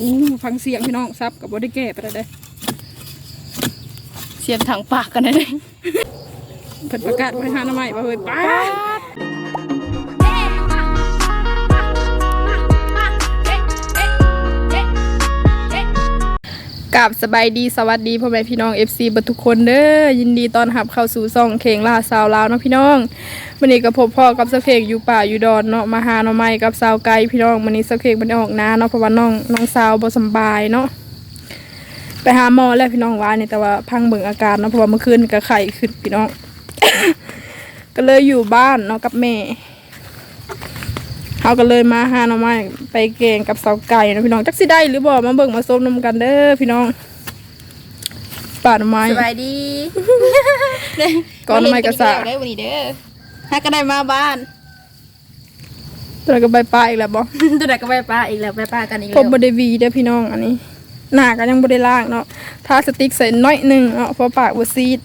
อู้ฟังเสียงพี่น้องซับกับบอดี้แก่ไปได้เสียงถังปากกันได้เลยเพิ่นประกาศไว้หาหน้าใหม่ว่าเฮ้ยป้า กับสบายดีสวัสดีพ่อแม่พี่น้อง FC เบัทุกคนเด้อยินดีต้อนรับเข้าสู่ซ่องเข่งล่าสาวลาวเนาะพี่น้องวันนี้ก็พบพ่อกับสาวเข่งอยู่ป่าอยู่ดอนเนาะมาหาหน่อไม้กับสาวไกลพี่น้องวันนี้สาวเข่งมันได้ออกนาเนาะเพราะว่าน้องน้องสาวบ่สบายเนาะไปหาหมอแล้วพี่น้องว่านี่แต่ว่าพังเบิ่งอาการเนาะเพราะว่าเมื่อคืนก็ไข้ขึ้นพี่น้อง ก็เลยอยู่บ้านเนาะกับแม่ เขาก็เลยมาหาหน่อไม้ไปแกงกับสาวไก่เนาะพี่น้องจักสิได้หรือบ่มาเบิ่งมาส้มนำกันเด้อพี่น้องป่าหน่อไม้สบายดีก่อนไม่กระสะได้วันนี้เด้อถ้าก็ได้มาบ้านแล้วก็ใบปลาอีกแล้วบ่ตัวไหนก็ไปป้าอีกแล้วไปป้ากันอีกพแล้บวบ่ได้หวีเด้อพี่น้องอันนี้หน้าก็ยังบ่ได้ล้างเนาะทาสติ๊กใส่น้อยหนึงเนาะเพราะปากบ่ซีด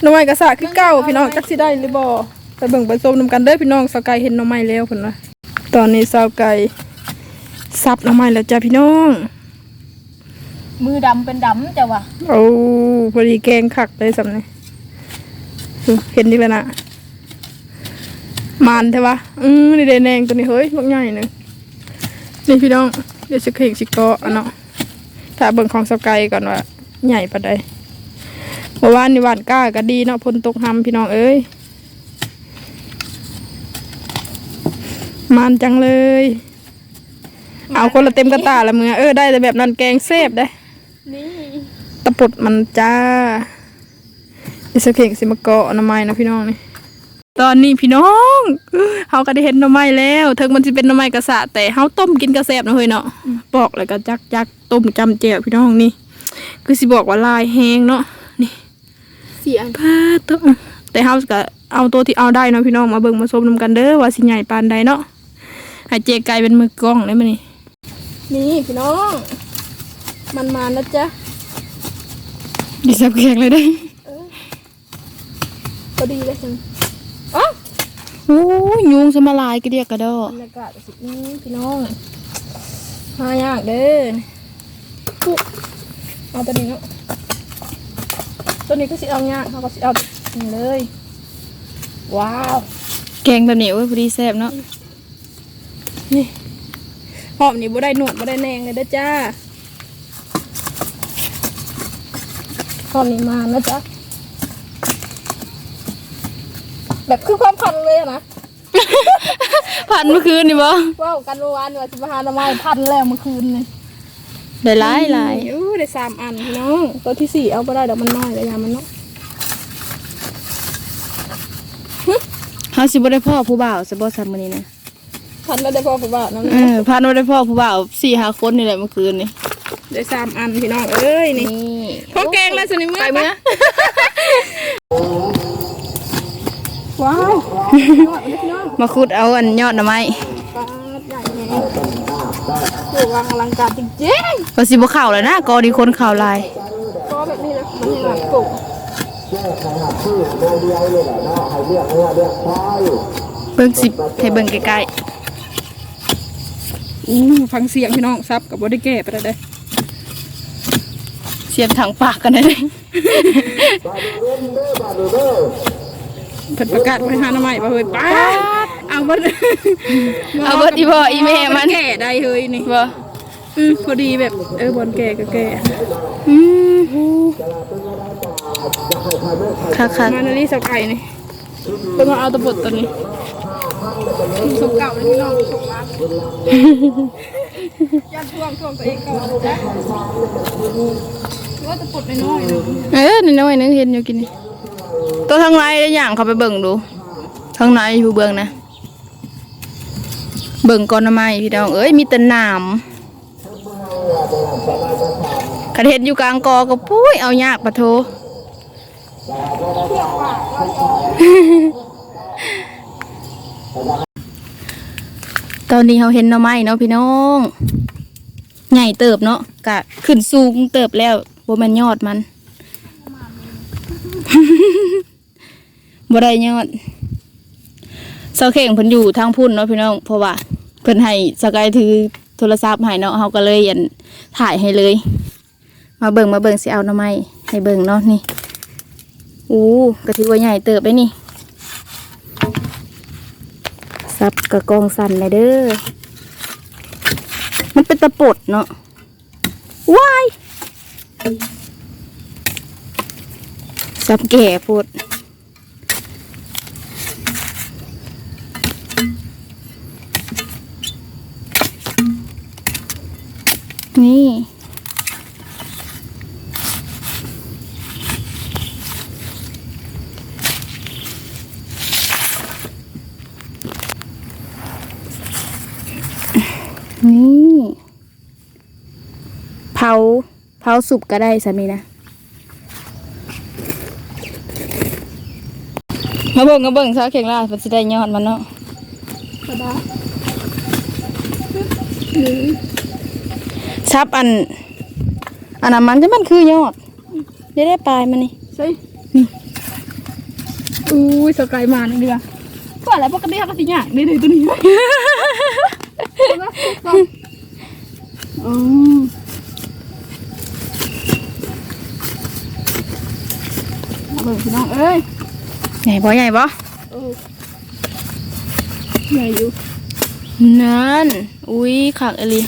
หน่อไม้กระสะคือเก่าพี่น้องจักสิได้หรือบ่ ไปเบิ่งไปส้มนำกันเด้อพี่น้องสาวไก่เห็นหน่อไม้แล้วเพิ่นว่าตอนนี้สาวไก่สับหน่อไม้แล้วจ้ะพี่น้อง มือดำเป็นดำจ้ะวะโอ้พอดีแกงคักเลยสำนี่เห็นดีแล้วนะมันใช่ปะอืมนี่เดนแดงตัวนี้เฮ้ยบักใหญ่หนึ่งนี่พี่น้องเดี๋ยวจะเข่งสิเกาะอะเนาะถ้าเบิ่งของสกายก่อนว่า ใหญ่ปานใดเมื่อวานนี่หวานก้าก็ดีเนาะพนตกหำพี่น้องเอ้ย มันจังเลย เอาคนละเต็มกระตาละมือเออได้แต่แบบนั้นแกงเซฟได้นี่ตะปุดมันจ้าอิสเข่งสิมาเกาะหน่อไม้นะพี่น้องนี่ตอนนี้พี่น้องเฮาก็ได้เห็นหน่อไม้แล้วถึงมันสิเป็นหน่อไม้กระสะแต่เฮาต้มกินกระแซบนะเฮ้ยเนาะบอกแล้วก็จักจักต้มจำแจ่วพี่น้องนี่ คือสิบอกว่าลายแห้งเนาะนี่เสียงพาตัวแต่เฮาก็เอาตัวที่เอาได้เนาะพี่น้องมาเบิ่งมาชมนำกันเด้อว่าสิใหญ่ปานใดเนาะ ให้เจไก่เป็นมือกล้องได้มั้ยนี่นี่พี่น้อง มันมานะจ๊ะดิสับแขกเลยได้พอดีเลยจังอ๋อโอ้ยยุงสมาลายกระเดียกกระดอบรรยากาศสินี้พี่น้องหายากเด้อปุ๊บเอาตัวนี้เนาะตัวนี้ก็สิเอายากเขาก็สิเอานี่เลย ว้าว แกงแบบนี้โอ้ยพอดีแซ่บเนาะ นี่หอมนี่บ่ได้หนวดบ่ได้แนงเลยเด้อจ้าหอมนี่มานะจ๊ะแบบคือความพันเลยอะนะผ่านเมื่อคืนนี่บ่ว้าวกันเมื่อวานว่าสิมาหาหน่อไม้พันแล้วเมื่อคืนนี่ได้หลายหลายอู้ได้สามอันพี่น้องตัวที่สี่เอาไปได้เดี๋ยวมันน้อยเลยยามันเนาะเฮาสิบ่ได้พ่อผู้บ่าวสิบ่ซ้ำมื้อนี้นะ พันแล้วได้พอผู้บ่าวน้องเออพานบ่ได้พ่อผู้บ่าว4-5คนนี่แหละเมื่อคืนนี่ได้สามอันพี่น้องเอ้ยนี่นี่พอแกงแล้วสินี่มือไปมื้อว้าวพี่น้องมาขุดเอาอันยอดหน่อไม้ปลาใหญ่แน่ดูวางอลังการจริงว่าสิบ่เข้าแล้วนะกอดีคนเข้าหลายๆก็แบบนี้นะมันยังหลังกุ่เบิ่งสิให้เบิ่งใกล้ อู้ฟังเสียงพี่น้องซับกับบอดี้แก้ไปแล้วได้อๆเสียบถังปากกันได้เลยเพิ่นประกาศไว้หาหน่อไม้ว่าเฮ้ยป้าดเอาเบิดเอาเบิดอีบ่อีแม่มันแก่ได้เฮ้ยนี่บ่อืมพอดีแบบเออบอลแก่ก็แก่อืมคักมานาลีสกไก่นี่เพิ่งมาเอาตะบดตัวนี้ สมเก่าเลยพี่น้องสมร้านยัดช่วงช่วงตัวเองก่อนนะจ๊ะว่าตะบดน้อยๆนึงเออน้อยๆนึงเห็นอยู่กินนี่ตัวทางในได้ย่างเขาไปเบิ่งดูทางในผู้เบิ่งนะ เบิ่งก่อนหน่อไมพี่น้องเอ้ยมีแต่น้ำคันเห็นอยู่กลางกอก็ปุ้ยเอายากปะโท ตอนนี้เขาเห็นหน่อไม้เนาะพี่น้อง ใหญ่เติบเนาะกะขึ้นสูงเติบแล้วบ่แม่นยอดมันบ่ได้ยอดเสาเข่งเพิ่นอยู่ทางพุ่นเนาะพี่น้อง เพราะว่าเพิ่นให้สกายถือโทรศัพท์ให้เนาะเฮาก็เลยอันถ่ายให้เลย มาเบิ่งมาเบิ่งสิเอาหน่อไม้ให้เบิ่งเนาะนี่อู้ก็ถือว่าใหญ่เติบไปนี่ ซับกระกองสั่นเลยเด้อ มันเป็นตะปดเนาะว้ายซับแก่ปด นี่ นี่ เผาเผาสุบก็ได้สามีนะมาเบิ่งมาเบิ่งซะเข่งล่ามันสิได้ยอดมันเนาะก็ได้ชับอัน อันนั้นมันจะมันคือยอด ได้ได้ปลายมันนี่ใช่อุ้ยสกายมาหนึ่งเดือนก็อะไรปกติเขาก็สิยากนี่เลยตัวนี้อืมเอาเบิ่งพี่น้องเอ้ยใหญ่บ่ใหญ่บ่เออใหญ่อยู่นั่นอุ้ยขักอหลี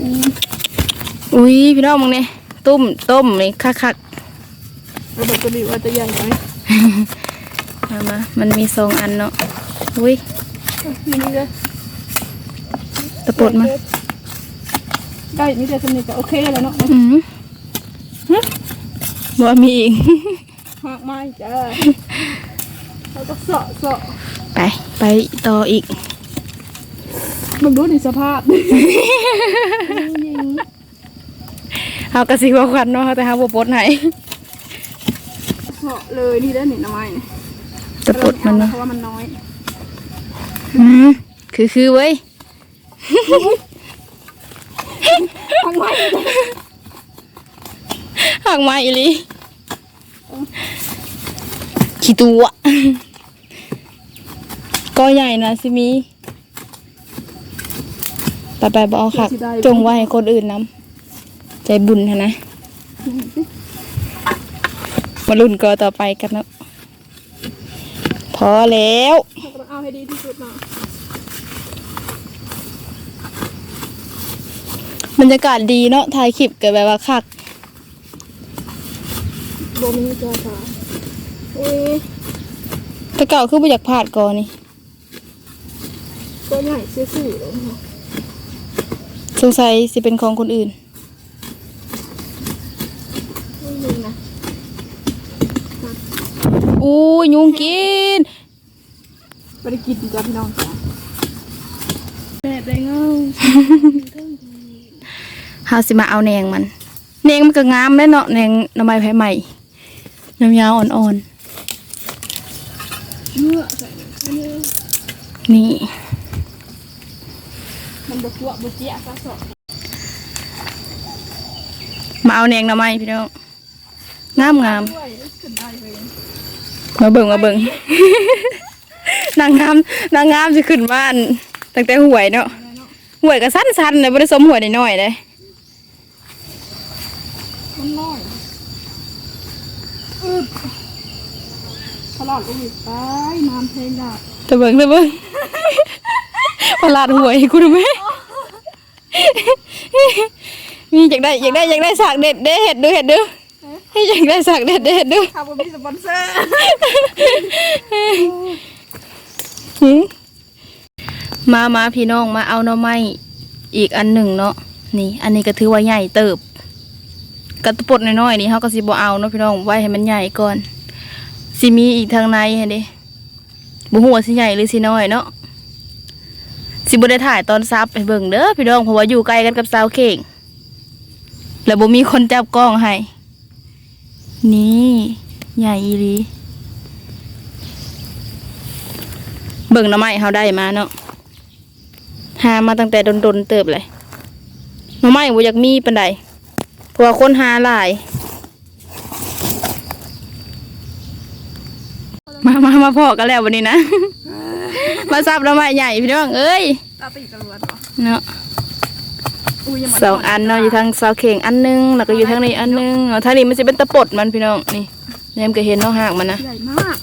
อืมอุ้ยพี่น้องมึงเนี่ยตุ้มต้มนี่คักคักเอาเบิ่งตัวนี้ว่าจะใหญ่ไหมๆมามามันมีสองอันเนาะอุ้ยนี่นี่เลยตะปดมันได้นี่แต่สนิทก็โอเคแล้วเนาะอืม บ่มีอีกมากมายจ้าแล้วก็เสาะเสาะไป ไปต่ออีก มึงดูในสภาพเอากระสิบควันเนาะแต่หาบ่ปลดให้เหาะเลยนี่ได้หนึ่งน้อยตะปดมันเนาะเพราะว่ามันน้อยอืมคือคือเว้ยทางไม้ หักไม้อีหลีขี้ตัวก็ใหญ่นะสิมีไปไปบเอกค่ะ จงไว้ให้คนอื่นนำใจบุญนะนะมาลุ่นก็ต่อไปกันเนาะพอแล้วเราก็ต้องเอาให้ดีที่สุดเนาะบรรยากาศดีเนาะถ่ายคลิปกันแบบว่าคักโบมีจ้าค่ะเอ๊ะแต่เก่าคือบ่อยากพลาดก่อนนี่ตัวใหญ่ซื่อๆเลยค่ะสงสัยสิเป็นของคนอื่นไม่มีนะอู้ยยุงกินไปได้กินจ้าพี่น้องจ้าแดดได้เงาเฮาสิมาเอาแหนงมันแหนงมันก็งามแม่เนาะแหนงหน้ำไม้ไผ่ใหม่ ยาวๆอ่อนเนื้อใส่อันนี้ๆนี่มันบกัวบเจียซะสอมาเอาแหนงหน้ำไม้พี่น้อง งามงามด้วยขึ้นได้เลยๆมาเบิ่งมาเบิ่งนางงามนางงามสิขึ้นบ้านตั้งแต่หวยเนาะหวยก็สั้นๆเลยบ่ได้สมหวยน้อยๆเลย มันน้อย อึบตลอดก็อยู่ไปน้ำเพลงดาบตะเบิ่งตะเบิ่งประหลาดหวยกูดูไหมมีอยากได้อยากได้อยากได้สากเด็ดเด้เห็ดดูเห็ดดูให้อยากได้สากเด็ดเด้เห็ดดูคาร์บอนมีสปอนเซอร์หืมมามาพี่น้องมาเอาหน่อไม้อีกอันหนึ่งเนาะนี่ อันนี้ก็ถือว่าใหญ่เติบ กระตุปดน้อยๆนี่เขาก็สิบ่เอาเนาะพี่น้องไว้ให้มันใหญ่ก่อนสิมีอีกทางในเห็นดิบ่ฮู้ว่าสิใหญ่หรือสิน้อยเนาะสิบ่ได้ถ่ายตอนซับให้เบิ่งเด้อพี่น้องเพราะว่าอยู่ไกลกันกับสาวเข่งแล้วบ่มีคนจับกล้องให้นี่ใหญ่อีหลีเบิ่งน้ำไม้เขาได้มาเนาะหามาตั้งแต่ดนๆเติบเลยน้ำไม้บ่อยากมีปันใด ว่าคนหาหลาย มามามาพอกันแล้ววันนี้นะ มาซับหน้ำไม้ใหญ่พี่น้อง เอ้ยตาตีกระลวนเหรอเนาะอุ้ยยังสองอันเนาะอยู่ทางเสาเข่งอันหนึงแล้วก็อยู่ทางนี้อันหนึงเนาะทางนี้มันจะเป็นตะปดมันพี่น้องนี่แนมก็เห็นเนาะหากมันนะ ใหญ่มาก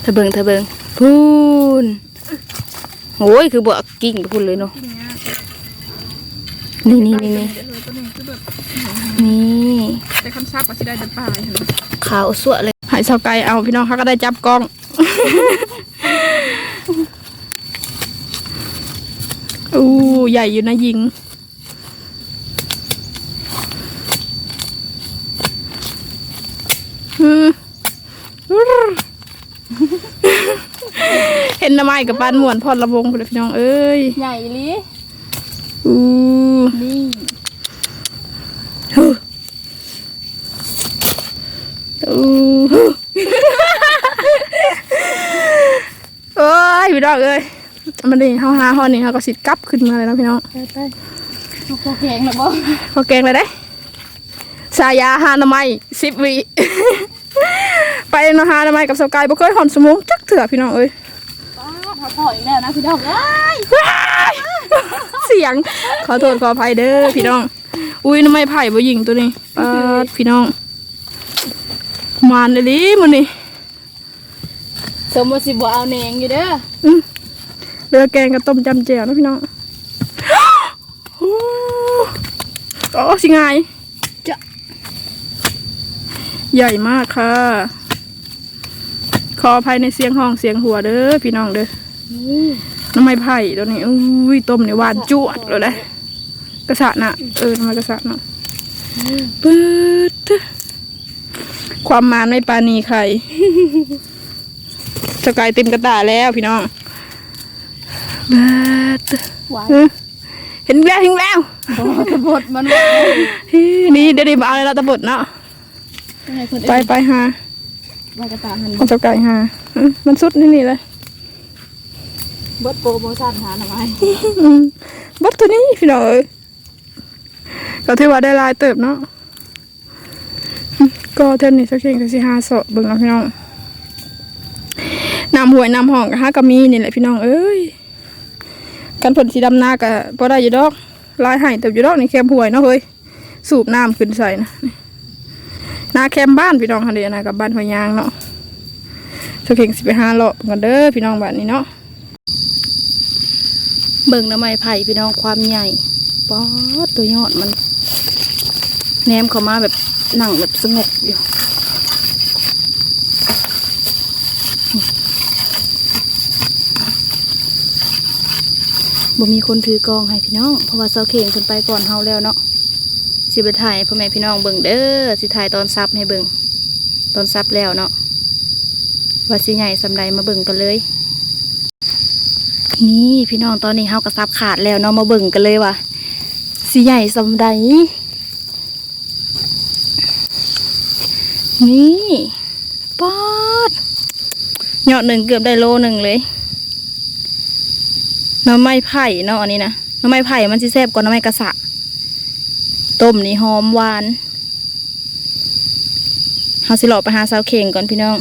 เธอเบิงเธอเบิงพูนโอ้ย คือบ่กิ่งไปพูนเลยเนาะ จริงเนี่ย นี่นี่นี่นี่เดี๋ยวเลยตัวนี้คือแบบนี่แต่คำซับก็สิได้เดินป่าเห็นไหมขาวสวยเลยหายเสาไก่เอาพี่น้องเขาก็ได้จับกล้องอู้ใหญ่อยู่นะยิงอืมเห็นหน้ำไม้กับปานหมวนพอดระวงไปเลยพี่น้องเอ้ย ใหญ่ลิ อู้นี่อู้โอ้ยพี่น้องเอ้ยมันนี่เขาหาหอนี่เขาก็สิกลับขึ้นมาเลยนะพี่น้องไปไปเอาพอแข็งแล้วบ่พอแกงเลยได้สายาหาหน้ำไม้สิบวิ ไปเนาะหาหน้ำไม้กับสกายบ่เคยหอนสมองจักเถื่อพี่น้องเอ้ย ถ้าพออีกแล้วนะพี่น้องเอ้ยว้ายเสียง ขอโทษขออภัยเด้อพี่น้อง อุ้ยน้ำไม้ไผ่บ่ยิงตัวนี้ปาดพี่น้อง มานเลยดิมันนี่สมมติสิบ่เอาแหนงอยู่เด้ออืมเรือแกงกับต้มจำเจียวนะพี่น้องโอ้โอ้สิไงายจะใหญ่มากค่ะ ขออภัยในเสียงห้องเสียงหัวเด้อพี่น้องเด้อ นี่น้ำไม้ไผ่ตัวนี้อุ้ยต้มในหวานจวดเลยนะกระสะน่ะเออทำไมกระสะน่ะปืดความมานไม่ปรานีใครสกายเต็มกระตาแล้วพี่น้องเบิดหวานเออเห็นแล้วเห็นแล้วบ่ตะบดมันว่านี่เดี๋ยวนี้มาเอาอะไรตะบดเนาะให้คนไปอื่นไปหาว่ากระตาหันเอาสกายหาอืมมันสุดนี่นี่เลย เบิดโปรโมชั่นหาหน่อไม้อืมบัดตัวนี้พี่น้องเอ้ยก็ถือว่าได้ลายเติบเนาะก็เท่านี้สักเพียงแต่สิหาสาะเบิ่งเอาพี่น้องน้ำหวยน้ำห้องก็หาก็มีนี่แหละพี่น้องเอ้ยกันผลสีดำหน้าก็พอได้อยู่ดอกลายหายเติบอยู่ดอกนี่แคมหวยเนาะเฮ้ยสูบน้ำขึ้นใส่นะนี่หน้าแคมบ้านพี่น้องคันเดียนะกับบ้านหอยยางเนาะสักเพียงสิไปหาเลาะกันเด้อพี่น้องบ้านนี้เนาะ เบิ่งน้ำไม้ไผ่พี่น้องความใหญ่ป๊อดตัวยอดมันแนมเข้ามาแบบนั่งแบบสงบอยู่บ่มีคนถือกองให้พี่น้อง เพราะว่าเสาเข่งคนไปก่อนเฮาแล้วเนาะสิไปถ่ายพ่อแม่พี่น้องเบิ่งเด้อสิถ่ายตอนซับให้เบิ่งตอนซับแล้วเนาะว่าสิใหญ่สำใดมาเบิ่งกันเลย นี่พี่น้องตอนนี้เฮากระซับขาดแล้วเนาะมาเบิ่งกันเลยว่ะสิใหญ่สำใดนี่ป๊อดยอดหนึ่งเกือบได้โลหนึ่งเลยน้ำไม้ไผ่เนาะอันนี้นะน้ำไม้ไผ่มันสิแซ่บกว่าน้ำไม้กระสะต้มนี่หอมหวานเฮาสิหลอไปหาสาวเข่งก่อนพี่น้อง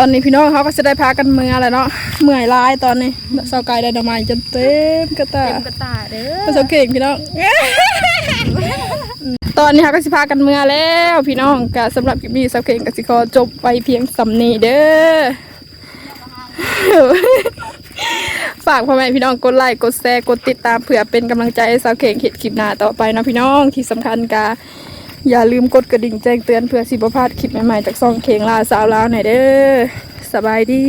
ตอนนี้พี่น้องเขาก็จะได้พากันเมื่อแล้วเนาะเมื่อยหลายตอนนี้เสาไก่ได้ดอกไม้จนเต็มกระตาเต็มกระตาเด้อภาษาเก่งพี่น้องตอนนี้เขาก็สิพากันเมื่อแล้วพี่น้องก็สำหรับคลิปนี้สาวเก่งก็สิขอจบไปเพียงสำนีเด้อฝากพ่อแม่พี่น้องกดไลค์กดแชร์กดติดตามเผื่อเป็นกำลังใจให้สาวเข่งเห็ดคลิปหน้าต่อไปนะพี่น้องที่สำคัญกา อย่าลืมกดกระดิ่งแจ้งเตือนเพื่อสิบพลาดคลิปใหม่ๆจากซองเคงลาสาวลาวหน่อยเด้อสบายดี